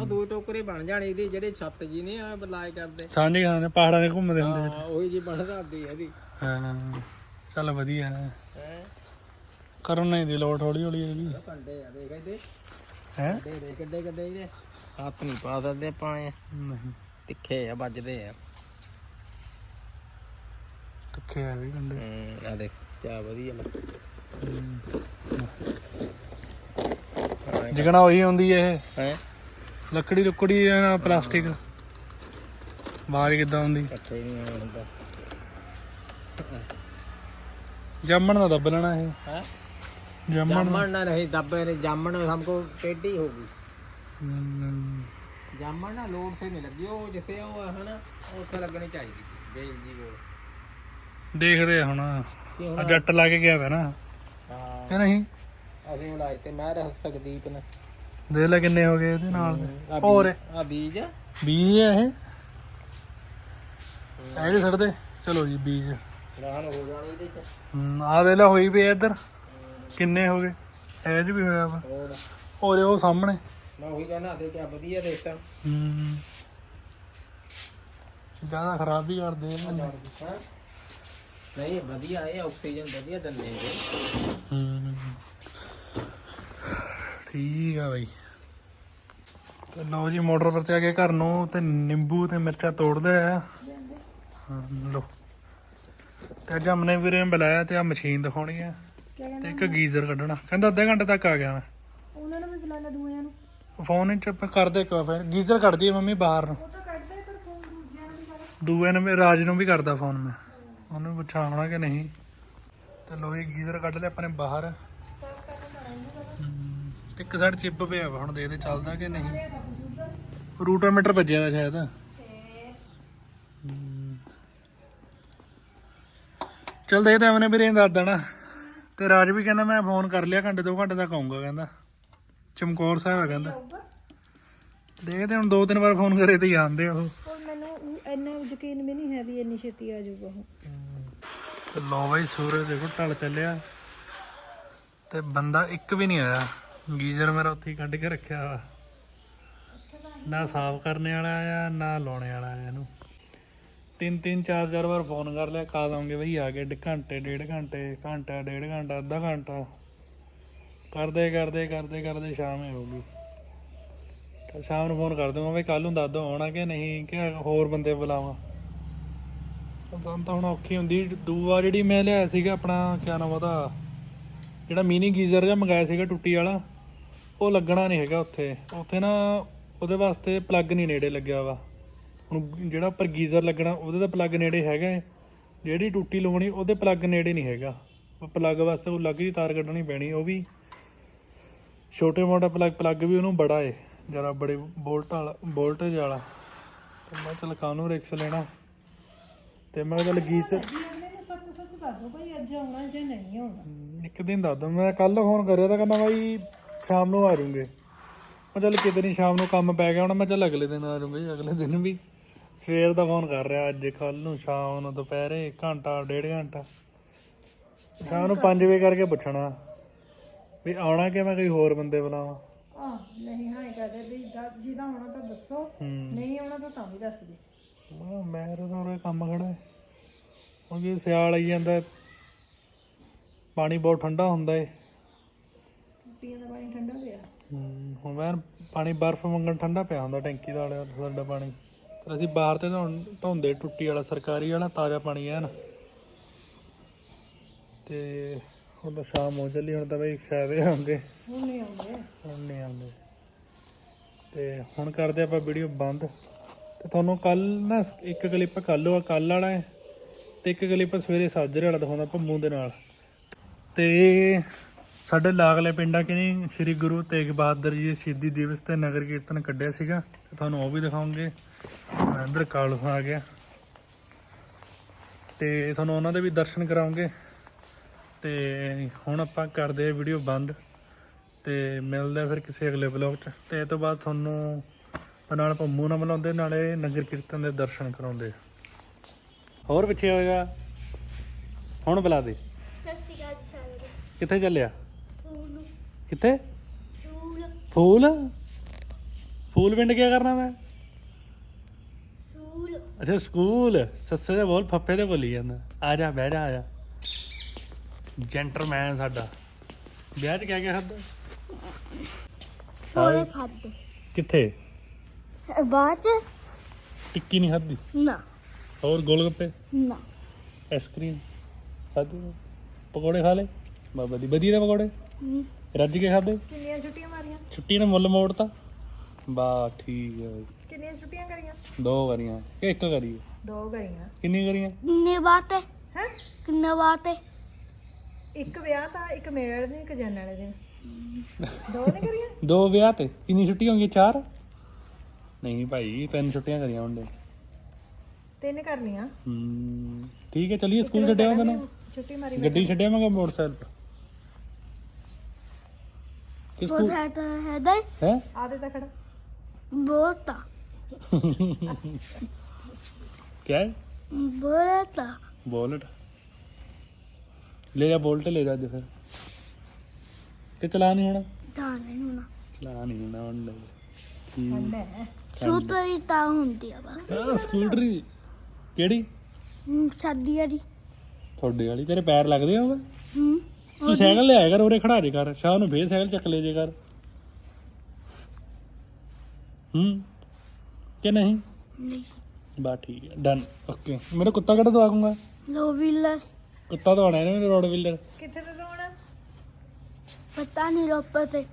ਉਹ ਦੋ ਟੋਕਰੇ ਬਣ ਜਾਣੀ ਇਹਦੀ ਜਿਹੜੇ ਛੱਤ ਜੀ ਨੇ ਆ ਬਲਾਈ ਕਰਦੇ। ਸਾਂਝੇ ਖਾਣੇ ਪਹਾੜਾਂ 'ਤੇ ਘੁੰਮਦੇ ਹੁੰਦੇ ਹਾਂ ਉਹੀ ਜੀ ਬਣ ਜਾਂਦੀ ਇਹਦੀ। ਹਾਂ ਚੱਲ ਵਧੀਆ ਹੈ। ਕਰਨ ਨਹੀਂ ਦੀ ਲੋੜ ਹੌਲੀ ਹੌਲੀ। ਇਹ ਵੀ ਕੰਡੇ ਆ ਦੇਖ ਇਹਦੇ। ਹੈ? ਕੰਡੇ ਦੇ ਕਿੱਡੇ ਕਿੱਡੇ ਇਹਦੇ। ਹੱਥ ਨਹੀਂ ਪਾ ਸਕਦੇ ਆਪਾਂ। ਨਹੀਂ। ਤਿੱਖੇ ਆ ਵੱਜਦੇ ਆ। ਤਿੱਖੇ ਆ ਵੀ ਕੰਡੇ ਹੂੰ ਆ ਦੇਖ ਕਿਆ ਵਧੀਆ ਲੱਗ ਜਿਗਣਾ ਉਹੀ ਹੁੰਦੀ ਇਹ ਹੈ ਲੱਕੜੀ ਲੁੱਕੜੀ ਆ ਨਾ ਪਲਾਸਟਿਕ ਆਵਾਜ਼ ਕਿੱਦਾਂ ਹੁੰਦੀ ਇਕੱਠੇ ਨਹੀਂ ਹੁੰਦਾ ਜਾਮਣ ਦਾ ਦੱਬ ਲੈਣਾ ਇਹ ਹੈ ਜਾਮਣ जामन ना रही दबे ने जामन हमको टेढ़ी होगी ਹਮ, जामन ना लोड से नहीं लगी वो जिथे वो है ना ਉੱਥੇ ਲੱਗਣੀ ਚਾਹੀਦੀ ਸੀ ਬੇਲ ਜੀ ਕੋਲ ਦੇਖਦੇ ਆ ਹੁਣ। ਆ ਜੱਟ ਲਾ ਕੇ ਗਿਆ ਵਾ ਨਾ। ਹਾਂ। ਕਿ ਨਹੀਂ? ਅਸੀਂ ਉਹ ਲਾਏ ਤੇ ਮੈਂ ਰਹਿ ਸਕਦੀਪ ਨੇ। ਦੇਖ ਲੈ ਕਿੰਨੇ ਹੋ ਗਏ ਇਹਦੇ ਨਾਲ ਦੇ। ਆ ਹੋਰ। ਆ। ਬੀਜ ਬੀਜ ਹੈ। ਇਹ ਇਹਦੇ ਛੱਡਦੇ ਚਲੋ ਜੀ ਬੀਜ। ਰਾਹਨ ਹੋ ਜਾਣੀ ਇਹਦੇ ਚ। ਹਮ, ਆ ਦੇ ਲੈ ਹੋਈ ਆ ਇੱਧਰ। ਕਿੰਨੇ ਹੋ ਗਏ? 'ਚ ਵੀ ਹੋਇਆ ਵਾ। ਹੋਰ। ਔਰ ਉਹ ਸਾਹਮਣੇ। ਮੈਂ ਉਹੀ ਕਹਿਣਾ ਦੇ ਕਿਆ ਵਧੀਆ ਦੇਖਤਾ ਹਮ ਜ਼ਿਆਦਾ ਖਰਾਬ ਵੀ ਕਰਦੇ ਆ। ਹੈਂ? ਨਹੀਂ ਵਧੀਆ ਇਹ ਆਕਸੀਜਨ ਵਧੀਆ ਦਿੰਦੇ ਇਹ ਹਮ ਠੀਕ ਆ ਬਾਈ। ਤੇ ਲਓ ਜੀ ਮੋਟਰ ਪਰ ਤੇ ਆ ਗਏ ਘਰ ਨੂੰ ਤੇ ਨਿੰਬੂ ਤੇ ਮਿਰਚਾਂ ਤੋੜਦੇ ਆ। ਹਾਂ ਲਓ। ਤੇ ਅੱਜ ਹਮਨੇ ਵੀਰੇ ਨੇ ਬੁਲਾਇਆ ਤੇ ਆ ਮਸ਼ੀਨ ਦਿਖਾਉਣੀ ਆ। ਤੇ ਇੱਕ ਗੀਜ਼ਰ ਕੱਢਣਾ। ਕਹਿੰਦਾ ਅੱਧੇ ਘੰਟੇ ਤੱਕ ਆ ਗਿਆ ਮੈਂ। ਉਹਨਾਂ ਨੂੰ ਵੀ ਬੁਲਾਣਾ ਦੂਆਂ ਨੂੰ। ਫੋਨ ਵਿੱਚ ਆਪਾਂ ਕਰਦੇ ਇੱਕ ਵਾਰ ਫਿਰ। ਗੀਜ਼ਰ ਕੱਢ ਦਈਏ ਮੰਮੀ ਬਾਹਰ ਨੂੰ। ਉਹ ਤਾਂ ਕੱਢਦੇ ਪਰ ਫੋਨ ਦੂਜਿਆਂ ਨੂੰ ਵੀ ਕਰ। ਦੂਏ ਨੂੰ ਵੀ ਰਾਜ ਨੂੰ ਵੀ ਕਰਦਾ ਫੋਨ ਮੈਂ। ਉਹਨੂੰ ਪੁੱਛਾਂ ਹੋਣਾ ਕਿ ਨਹੀਂ? ਤੇ ਲੋ ਜੀ, ਗੀਜ਼ਰ ਕੱਢ ਲਿਆ ਆਪਣੇ ਬਾਹਰ। ਸਾਫ਼ ਤੇ ਇੱਕ ਸਾਈਡ ਚਿੱਪ ਪਿਆ ਵਾ, ਹੁਣ ਦੇਖਦੇ ਚੱਲਦਾ ਕਿ ਨਹੀਂ। ਰੂਟੋਮੀਟਰ ਵੱਜਿਆ ਦਾ ਸ਼ਾਇਦ। ਹਮ। ਚੱਲ ਦੇਖਦੇ ਆਵਨੇ ਵੀਰੇ ਦੱਸ ਦੇਣਾ। ਤੇ ਰਾਜ ਵੀ ਕਹਿੰਦਾ ਮੈਂ ਫੋਨ ਕਰ ਲਿਆ, ਘੰਟੇ ਦੋ ਘੰਟੇ ਤੱਕ ਆਉਂਗਾ ਕਹਿੰਦਾ। ਚਮਕੌਰ ਸਾਹਿਬ ਆ ਕਹਿੰਦਾ। ਦੇਖਦੇ ਹੁਣ ਦੋ ਤਿੰਨ ਵਾਰ ਫੋਨ ਕਰੇ ਤੇ ਹੀ ਆਉਂਦੇ ਉਹ। ਇੰਨਾ ਯਕੀਨ ਵੀ ਨਹੀਂ ਹੈ ਵੀ ਇੰਨੀ ਛੇਤੀ ਆ ਜਾਊਗਾ ਉਹ। ਤੇ ਲੋ ਬਾਈ, ਸੂਰਜ ਦੇਖੋ, ਢਲ ਚੱਲਿਆ। ਤੇ ਬੰਦਾ ਇੱਕ ਵੀ ਨਹੀਂ ਆਇਆ। ਗੀਜ਼ਰ ਮੇਰਾ ਉੱਥੇ ਹੀ ਕੱਢ ਕੇ ਰੱਖਿਆ ਵਾ ਨਾ ਸਾਫ਼ ਕਰਨੇ ਵਾਲਾ ਆਇਆ, ਨਾ ਲਾਉਣੇ ਵਾਲਾ ਆਇਆ ਇਹਨੂੰ। ਤਿੰਨ ਤਿੰਨ, ਚਾਰ ਚਾਰ ਵਾਰ ਫੋਨ ਕਰ ਲਿਆ ਕਾ ਦੋਗੇ ਬਈ, ਆ ਗਏ ਘੰਟੇ, ਡੇਢ ਘੰਟੇ, ਘੰਟਾ, ਡੇਢ ਘੰਟਾ, ਅੱਧਾ ਘੰਟਾ। ਕਰਦੇ ਕਰਦੇ ਕਰਦੇ ਕਰਦੇ ਸ਼ਾਮ ਹੀ ਹੋ ਗਈ। ਸ਼ਾਮ ਨੂੰ ਫੋਨ ਕਰ ਦੂੰਗਾ ਵੀ ਕੱਲ ਨੂੰ ਦੱਸ ਦੋ ਆਉਣਾ ਕਿ ਨਹੀਂ, ਕਿ ਹੋਰ ਬੰਦੇ ਬੁਲਾਵਾਂ। ਸਾਨੂੰ ਤਾਂ ਹੁਣ ਔਖੀ ਹੁੰਦੀ। ਦੂਆ ਜਿਹੜੀ ਮੈਂ ਲਿਆਇਆ ਸੀਗਾ ਆਪਣਾ, ਕਿਆ ਨਾਮ ਉਹਦਾ, ਜਿਹੜਾ ਮਿਨੀ ਗੀਜ਼ਰ ਜਿਹਾ ਮੰਗਾਇਆ ਸੀਗਾ ਟੁੱਟੀ ਵਾਲਾ, ਉਹ ਲੱਗਣਾ ਨਹੀਂ ਹੈਗਾ ਉੱਥੇ। ਉੱਥੇ ਨਾ ਉਹਦੇ ਵਾਸਤੇ ਪਲੱਗ ਨਹੀਂ ਨੇੜੇ ਲੱਗਿਆ ਵਾ। ਹੁਣ ਜਿਹੜਾ ਉੱਪਰ ਗੀਜ਼ਰ ਲੱਗਣਾ, ਉਹਦੇ ਦਾ ਪਲੱਗ ਨੇੜੇ ਹੈਗਾ ਹੈ। ਜਿਹੜੀ ਟੁੱਟੀ ਲਵਾਉਣੀ, ਉਹਦੇ ਪਲੱਗ ਨੇੜੇ ਨਹੀਂ ਹੈਗਾ। ਉਹ ਪਲੱਗ ਵਾਸਤੇ ਉਹ ਲੱਗ ਦੀ ਤਾਰ ਕੱਢਣੀ ਪੈਣੀ, ਉਹ ਵੀ ਛੋਟੇ ਮੋਟਾ ਪਲੱਗ ਪਲੱਗ ਵੀ ਉਹਨੂੰ ਬੜਾ ਏ। ਜਰਾ ਬੜੇ ਵੋਲਟ ਵਾਲਾ ਵੋਲਟੇਜ ਵਾਲਾ। ਤੇ ਮੈਂ ਚਲ ਕਾਨੂੰ ਰਿਕਸ ਲੈਣਾ? ਤੇ ਮੈਂ ਚੱਲ ਨੂੰ ਸੱਚ ਸੱਚ ਦੱਸ ਦੋ ਭਾਈ ਅੱਜ ਆਉਣਾ ਜਾਂ ਨਹੀਂ ਆਉਣਾ? ਇੱਕ ਦਿਨ ਦੱਸ ਦੋ। ਮੈਂ ਕੱਲ ਫੋਨ ਕਰਿਆ ਤਾਂ ਕਹਿੰਦਾ ਬਾਈ ਸ਼ਾਮ ਨੂੰ ਆ ਜਾਊਂਗੇ। ਮੈਂ ਚੱਲ ਕਿਤੇ ਨਹੀਂ ਸ਼ਾਮ ਨੂੰ ਕੰਮ ਪੈ ਗਿਆ ਹੁਣ ਮੈਂ ਚੱਲ ਅਗਲੇ ਦਿਨ ਆ ਜਾਊਂਗੇ ਅਗਲੇ ਦਿਨ ਵੀ। ਸਵੇਰ ਦਾ ਫੋਨ ਕਰ ਰਿਹਾ ਅੱਜ ਕੱਲ ਨੂੰ ਸ਼ਾਮ ਨੂੰ ਦੁਪਹਿਰੇ ਘੰਟਾ ਡੇਢ ਘੰਟਾ। ਸ਼ਾਮ ਨੂੰ 5 ਵਜੇ ਕਰਕੇ ਪੁੱਛਣਾ ਵੀ ਆਉਣਾ ਕਿ ਮੈਂ ਕੋਈ ਹੋਰ ਬੰਦੇ ਬੁਲਾਵਾਂ। ਆ ਨਹੀਂ ਹਾਂ ਕਹਦੇ ਵੀ ਦ- ਜਿਹਦਾ ਆਉਣਾ ਤਾਂ ਦੱਸੋ ਹੂੰ। ਨਹੀਂ ਆਉਣਾ ਤਾਂ ਤਾਂ ਵੀ ਦੱਸ ਦੇ। ਮੈਂ ਮੈਂ ਤਾਂ ਉਰੇ ਕੰਮ ਖੜਾ ਹੈ। ਹੁਣ ਜੇ ਸਿਆਲ ਆਈ ਜਾਂਦਾ ਪਾਣੀ ਬਹੁਤ ਠੰਡਾ ਹੁੰਦਾ ਏ ਪੀਣ ਦਾ ਪਾਣੀ ਠੰਡਾ ਪਿਆ? ਹਮ, ਹੁਣ ਮੈਂ ਪਾਣੀ ਬਰਫ਼ ਮੰਗਣ ਠੰਡਾ ਪਿਆ ਹੁੰਦਾ ਟੈਂਕੀ ਦਾ ਵਾਲਾ ਸਾਡਾ ਪਾਣੀ। ਪਰ ਅਸੀਂ ਬਾਹਰ ਤੇ ਧੋਣ- ਧੋਂਦੇ ਟੁੱਟੀ ਵਾਲਾ ਸਰਕਾਰੀ ਵਾਲਾ ਤਾਜ਼ਾ ਪਾਣੀ ਐਨ ਤੇ ਹੁਣ ਤਾਂ ਸ਼ਾਮ ਹੋ ਚੱਲੀ ਹੁਣ ਤਾਂ ਬਈ ਸ਼ਾਇਦ ਇਹ ਹੁਣ ਨਹੀਂ ਆਉਂਦੇ। ਹੁਣ ਨਹੀਂ ਆਉਂਦੇ। ਤੇ ਹੁਣ ਕਰਦੇ ਆਪਾਂ ਵੀਡੀਓ ਬੰਦ। ਤੇ ਤੁਹਾਨੂੰ ਕੱਲ ਨਾ ਇੱਕ ਕਲਿੱਪ ਕੱਲ ਆ ਕੱਲ ਵਾਲਾ ਹੈ ਤੇ ਇੱਕ ਕਲਿੱਪ ਸਵੇਰੇ ਸਾਜਰੇ ਵਾਲਾ ਦਿਖਾਉਂਦਾ ਭੰਮੂ ਦੇ ਨਾਲ। ਤੇ ਸਾਡੇ ਲਾਗਲੇ ਪਿੰਡਾਂ ਕਿਨੀ ਸ੍ਰੀ ਗੁਰੂ ਤੇਗ ਬਹਾਦਰ ਜੀ ਦੇ ਸ਼ਹੀਦੀ ਦਿਵਸ ਤੇ ਨਗਰ ਕੀਰਤਨ ਕੱਢਿਆ ਸੀਗਾ। ਤੇ ਤੁਹਾਨੂੰ ਉਹ ਵੀ ਦਿਖਾਉਂਗੇ। ਅੰਦਰ ਕਾਲੂ ਆ ਗਿਆ। ਤੇ ਤੁਹਾਨੂੰ ਉਹਨਾਂ ਦੇ ਵੀ ਦਰਸ਼ਨ ਕਰਾਉਂਗੇ। ਤੇ ਹੁਣ ਆਪਾਂ ਕਰਦੇ ਆ ਵੀਡੀਓ ਬੰਦ। ਤੇ ਮਿਲਦੇ ਆ ਫਿਰ ਕਿਸੇ ਅਗਲੇ ਵਲੌਗ 'ਚ। ਤੇ ਇਹ ਤੋਂ ਬਾਅਦ ਤੁਹਾਨੂੰ ਨਾਲ ਪੰਮੂ ਨਾਲ ਮਿਲਾਉਂਦੇ ਨਾਲੇ ਨਗਰ ਕੀਰਤਨ ਦੇ ਦਰਸ਼ਨ ਕਰਾਉਂਦੇ। ਹੋਰ ਪਿੱਛੇ ਹੋਏਗਾ ਹੁਣ ਬੁਲਾ ਦੇ। ਸਤਿ ਸ਼੍ਰੀ ਅਕਾਲ ਜੀ ਸਾਰਿਆਂ ਨੂੰ। ਕਿੱਥੇ ਚੱਲਿਆ? ਕਿੱਥੇ? ਫੂਲ। ਫੂਲ? ਪਿੰਡ ਕੀ ਕਰਨਾ ਮੈਂ? ਅੱਛਾ ਸਕੂਲ। ਸੱਸੇ ਦੇ ਬੋਲ ਫੱਫੇ ਤੇ ਬੋਲੀ ਜਾਂਦਾ। ਆ ਜਾ ਬਹਿ ਜਾ ਆ ਜਾ। ਜੈਂਟਰਮੈਨ ਸਾਡਾ। ਵਿਆਹ ਚ ਕਿਆ ਕਿਆ ਖਾਦਾ ਹੋਏ ਖਾਦੇ ਕਿੱਥੇ? ਬਾਅਦ ਚ? ਟਿੱਕੀ ਨਹੀਂ ਖਾਦੀ ਨਾ। ਹੋਰ ਗੋਲ ਗੱਪੇ ਨਾ ਆਈਸਕ੍ਰੀਮ ਖਾਦੀ ਪਕੌੜੇ ਖਾ ਲੇ ਬਾਬਾ ਦੀ ਵਧੀਆ ਦੇ ਪਕੌੜੇ? ਹਮ, ਰੱਜ ਕੇ ਖਾਦੇ ਕਿੰਨੀਆਂ ਛੁੱਟੀਆਂ ਮਾਰੀਆਂ? ਛੁੱਟੀ ਨੇ ਮੁੱਲ ਮੋੜਤਾ ਬਾ ਠੀਕ ਹੈ ਬਈ। ਕਿੰਨੀਆਂ ਛੁੱਟੀਆਂ ਕਰੀਆਂ? ਦੋ ਕਰੀਆਂ। ਕਿ ਇੱਕ ਕਰੀਏ? ਦੋ ਕਰੀਆਂ। ਕਿੰਨੀ ਕਰੀਆਂ? ਕਿੰਨੇ ਬਾਤ ਹੈ ਹੈ? ਕਿੰਨੇ ਬਾਤ ਹੈ ਇੱਕ ਵਿਆਹ ਤਾਂ ਇੱਕ ਮੇਲ ਦਿਨ ਇੱਕ ਜਨਮ ਵਾਲੇ ਦਿਨ। ਦੋ ਨੇ ਕਰੀਆਂ? ਦੋ ਵਿਆਹ ਤੇ। ਕਿੰਨੀ ਛੁੱਟੀ ਹੋਣਗੀ ਚਾਰ? ਨਹੀਂ ਭਾਈ ਤਿੰਨ ਛੁੱਟੀਆਂ ਕਰੀਆਂ ਹੁੰਦੇ ਤਿੰਨ ਕਰਨੀਆਂ? ਹੂੰ ਠੀਕ ਹੈ ਚਲਿਏ ਸਕੂਲ ਛੱਡਿਆ ਮੈਂ ਤੈਨੂੰ ਛੁੱਟੀ ਮਾਰੀ ਮੈਂ ਗੱਡੀ ਛੱਡਿਆ ਮੈਂ ਕਿਹਾ ਮੋਟਰਸਾਈਕਲ ਪਰ ਕਿਸ ਸਕੂਲ? ਹੈ ਤਾਂ ਹੈ। ਦਾ ਹੈ? ਆਦੇ ਤਾਂ ਖੜਾ। ਬੋਲਤਾ। ਕਿਆ ਹੈ? ਬੋਲਤਾ। ਬੋਲਟ। ਲੈ ਜਾ ਬੋਲਟ ਲੈ ਜਾ ਅੱਜ ਫਿਰ। ਕਿ ਚਲਾ ਨਹੀਂ ਹੋਣਾ? ਤਾਂ ਨਹੀਂ ਹੋਣਾ। ਚਲਾ ਨਹੀਂ ਹੋਣਾ ਹੁਣ ਲੈ ਹੀ ਤਾਂ ਹੁੰਦੀ ਆ ਬਾ ਹਾਂ ਸਕੂਟਰੀ ਕਿਹੜੀ? ਹਮ, ਸਰਦੀ ਵਾਲੀ। ਤੁਹਾਡੇ ਵਾਲੀ? ਤੇਰੇ ਪੈਰ ਲੱਗਦੇ ਆ ਹੂੰ ਤੂੰ ਸਾਈਕਲ ਲਿਆਇਆ ਕਰ ਉਰੇ ਖੜਾ ਜੇ ਕਰ। ਸ਼ਾਮ ਨੂੰ ਫੇਰ ਸਾਈਕਲ ਚੱਕ ਲੈ ਜੇ ਕਰ। ਹੂੰ ਕਿ ਨਹੀਂ? ਨਹੀਂ। ਬਾ ਠੀਕ ਹੈ ਡਨ ਓਕੇ ਮੇਰਾ ਕੁੱਤਾ ਕਿਹੜਾ ਦਵਾਉਂਗਾ ਲੋ ਵੀਲਰ ਕੁੱਤਾ ਦਵਾਉਣਾ ਹੈ ਨਾ ਮੇਰੇ ਰੋਡ ਵਿਲਰ ਕਿੱਥੇ ਤੇ ਦੋਣਾ ਪਤਾ ਨਹੀਂ ਰੋਪੇ ਤੇ।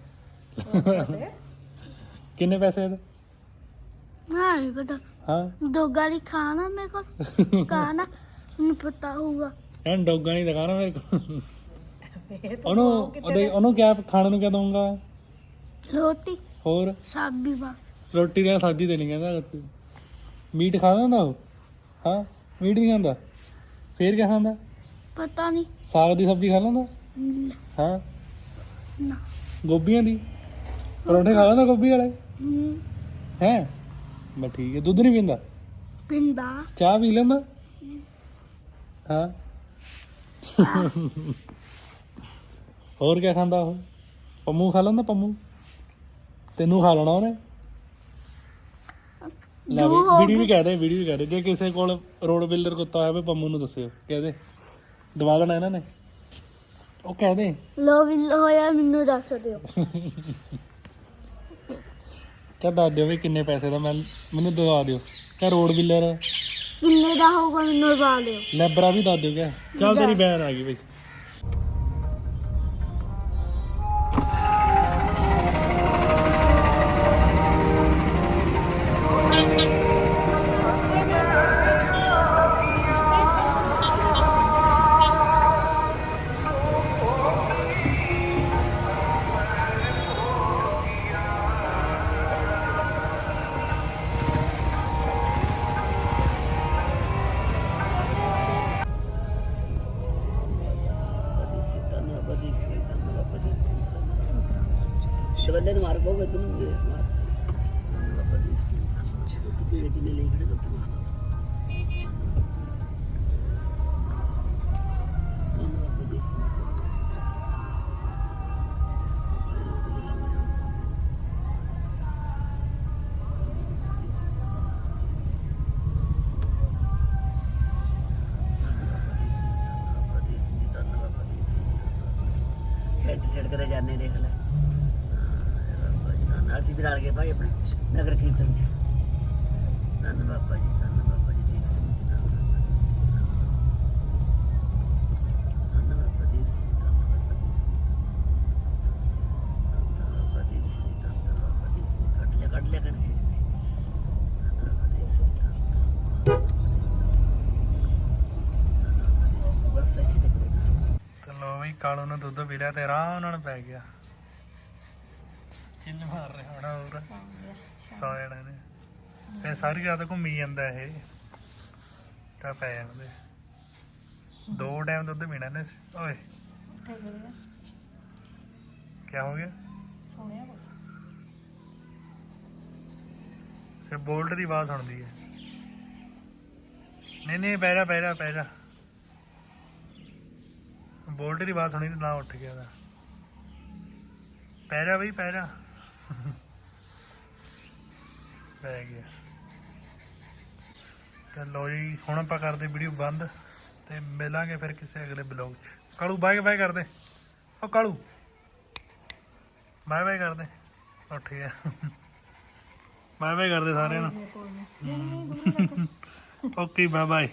(laughs) ਕਿੰਨੇ ਪੈਸੇ ਇਹਦੇ? ਹਾਂ ਨਹੀਂ ਪਤਾ। ਹਾਂ। ਦੋ ਗਾਲੀ ਖਾਣਾ ਮੇਰੇ ਕੋਲ। ਖਾਣਾ ਮੈਨੂੰ ਪਤਾ ਹੋਊਗਾ। ਐਂ ਡੋਗਾ ਨਹੀਂ ਦਿਖਾਣਾ ਮੇਰੇ ਕੋਲ। ਉਹਨੂੰ ਉਹਦੇ ਉਹਨੂੰ ਕਿਆ ਖਾਣ ਨੂੰ ਕਿਆ ਦਊਂਗਾ? ਰੋਟੀ। ਹੋਰ? ਸਾਬੀ ਬਾ ਰੋਟੀ ਨਾਲ ਸਬਜ਼ੀ ਦੇਣੀ ਕਹਿੰਦਾ ਤੂੰ ਮੀਟ ਖਾਂਦਾ ਹੁੰਦਾ ਉਹ? ਹਾਂ? ਮੀਟ ਨਹੀਂ ਖਾਂਦਾ? ਫੇਰ ਕਿਆ ਖਾਂਦਾ? ਪਤਾ ਨਹੀਂ। ਸਾਗ ਦੀ ਸਬਜ਼ੀ ਖਾ ਲੈਂਦਾ? ਹਾਂ? ਨਾ। ਗੋਭੀਆਂ ਦੀ? ਪਰੌਂਠੇ ਖਾ ਲੈਂਦਾ ਗੋਭੀ ਵਾਲੇ? ਹਮ, ਹੈ? ਬਸ ਠੀਕ ਹੈ। ਦੁੱਧ ਨਹੀਂ ਪੀਂਦਾ? ਪਿੰਦਾ। ਚਾਹ ਪੀ ਲੈਂਦਾ? ਹਾਂ। ਹੋਰ ਕਿਆ ਖਾਂਦਾ ਉਹ? ਪੰਮੂ ਖਾ ਲੈਂਦਾ ਪੰਮੂ? ਤੈਨੂੰ ਖਾ ਲੈਣਾ ਉਹਨੇ? ਲੈ ਵੀ ਹੋ ਵੀਡੀਓ ਵੀ ਕਹਿ ਦੇ ਵੀਡੀਓ ਵੀ ਕਹਿ ਜੇ ਕਿਸੇ ਕੋਲ ਰੋਡ ਬਿਲਡਰ ਕੁੱਤਾ ਹੋਵੇ ਪੰਮੂ ਨੂੰ ਦੱਸਿਓ। ਕਹਿ ਦੇ। ਦਵਾ ਦੇਣਾ ਇਹਨਾਂ ਨੇ। ਉਹ ਕਹਿ ਦੇ ਲੋ ਵੀਲਰ ਹੋਇਆ ਮੈਨੂੰ ਦੱਸ ਦਿਓ। ਕਹਿ ਦੱਸ ਦਿਓ ਵੀ ਕਿੰਨੇ ਪੈਸੇ ਦਾ ਮੈਂ ਮੈਨੂੰ ਦਵਾ ਦਿਓ। ਕਹਿ ਰੋਡ ਬਿਲਡਰ ਕਿੰਨੇ ਦਾ ਹੋਊਗਾ ਮੈਨੂੰ ਦਵਾ ਦਿਓ। ਲੈਬਰਾ ਵੀ ਦੱਸ ਦਿਓ ਕਿਆ ਚੱਲ ਤੇਰੀ ਬੈਨ ਆ ਗਈ ਬਈ। ਬੰਦੇ ਨੂੰ ਮਾਰ ਕੋ ਗੱਦ ਨੂੰ ਵੀ ਮਾਰ ਬਾਬਾ ਲੋ ਵੀ ਕਾਲੂ ਨੇ ਦੁੱਧ ਪੀ ਲਿਆ ਤੇ ਆਰਾਮ ਨਾਲ ਪੈ ਗਿਆ। ਚਿੱਲ ਮਾਰ ਰਿਹਾ ਹੋਣਾ ਹੋਰ। ਸੌ ਜਾਣਾ ਨੇ ਤੇ ਸਾਰੀ ਰਾਤ ਘੁੰਮੀ ਜਾਂਦਾ ਇਹ। ਤਾਂ ਪੈ ਜਾਂਦੇ। ਦੋ ਟਾਈਮ ਦੁੱਧ ਪੀਣਾ ਨੇ ਓਏ। ਕੀ ਹੋ ਗਿਆ? ਸੋਹਣਿਆ ਕੁਛ? ਫਿਰ ਬੋਲਟ ਦੀ ਆਵਾਜ਼ ਸੁਣਦੀ ਹੈ। ਨਹੀਂ ਨਹੀਂ ਪੈ ਜਾ ਪੈ ਜਾ। ਬੋਲਟ ਦੀ ਆਵਾਜ਼ ਸੁਣੀ ਤੇ ਨਾ ਉੱਠ ਗਿਆ ਦਾ ਪੈ ਜਾ ਬਈ ਪੈ ਜਾ ਪੈ ਗਿਆ ਤੇ ਲੋ ਜੀ ਹੁਣ ਆਪਾਂ ਕਰਦੇ ਵੀਡੀਓ ਬੰਦ ਤੇ ਮਿਲਾਂਗੇ ਫਿਰ ਕਿਸੇ ਅਗਲੇ ਬਲੌਗ 'ਚ ਕਾਲੂ ਬਾਏ ਬਾਏ ਕਰਦੇ ਓ ਕਾਲੂ ਬਾਏ ਬਾਏ ਕਰਦੇ ਉੱਠ ਗਿਆ ਬਾਏ ਬਾਏ ਕਰਦੇ ਸਾਰਿਆਂ ਨੂੰ ਓਕੇ ਬਾਏ ਬਾਏ